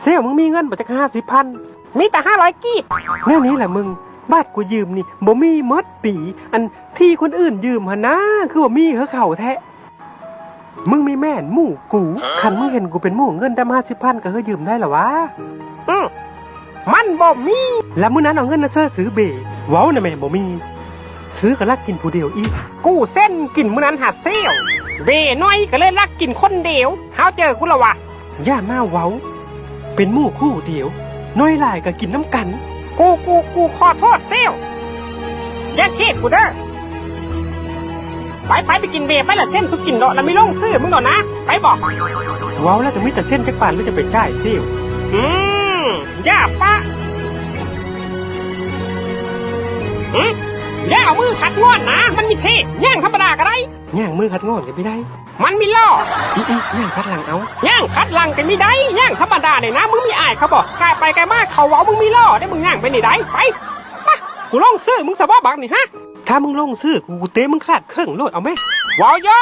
เซลมึงมีเงินบ่จักห้าสิบพันมีแต่ห้าร้อยกีบแนวนี้แหละมึงบาทกูยืมนี่บ่มีหมดปี อันที่คนอื่นยืมหนนะคือว่ามีเหอเข่าแท้มึงมีแม่นหมู่กูคันมึงเห็นกูเป็นหมู่เงินดำห้าสิบพันก็เฮอยืมได้เหรอวะอืมมันบ่มี แล้วมื้อนั้นเอาเงินนะเชื่อซื้อเบเว้าน่ะแม่บ่มี ซื้อก็ลักกินผู้เดียวอีกกูเส้นกินมื้อนั้นหาเซี่ยวเบน้อยก็เลยลักกินคนเดียวเฮาเจอกูและวะย่ามาเว้า เป็นหมู่คู่เดียว น้อยหลายก็กินน้ำกัน กูกูกูขอโทษเซี่ยวอย่าเทศกูเด้อไปไปไปกินเบไปละเส้นสุกินเนาะแล้วไม่ลงซื้อมึงเนาะนะ ไปบอกเว้าแล้วก็มีแต่เส้นจักปานแล้วจะไปจ่ายเซลอืมอย่าปะอืมอย่าเอามือขัดงอนางมือคัดงอนกันไม่ได้มันมีล่ออีอีย่างคัดหลังเอาย่างคัดลังกันไม่ได้ย่างธรรมดาเนี่ยนะมึงมีอายเขาบอกกายไปกายมาเขาเว้ามึงมีล่อได้มึงย่างไปไหนได้ไปไปกูลองซื้อมึงสบาบักนี่ฮะถ้ามึงลงซื้อกูเตะมึงขาดเครื่องโลดเอาไหมว้าวเยอะ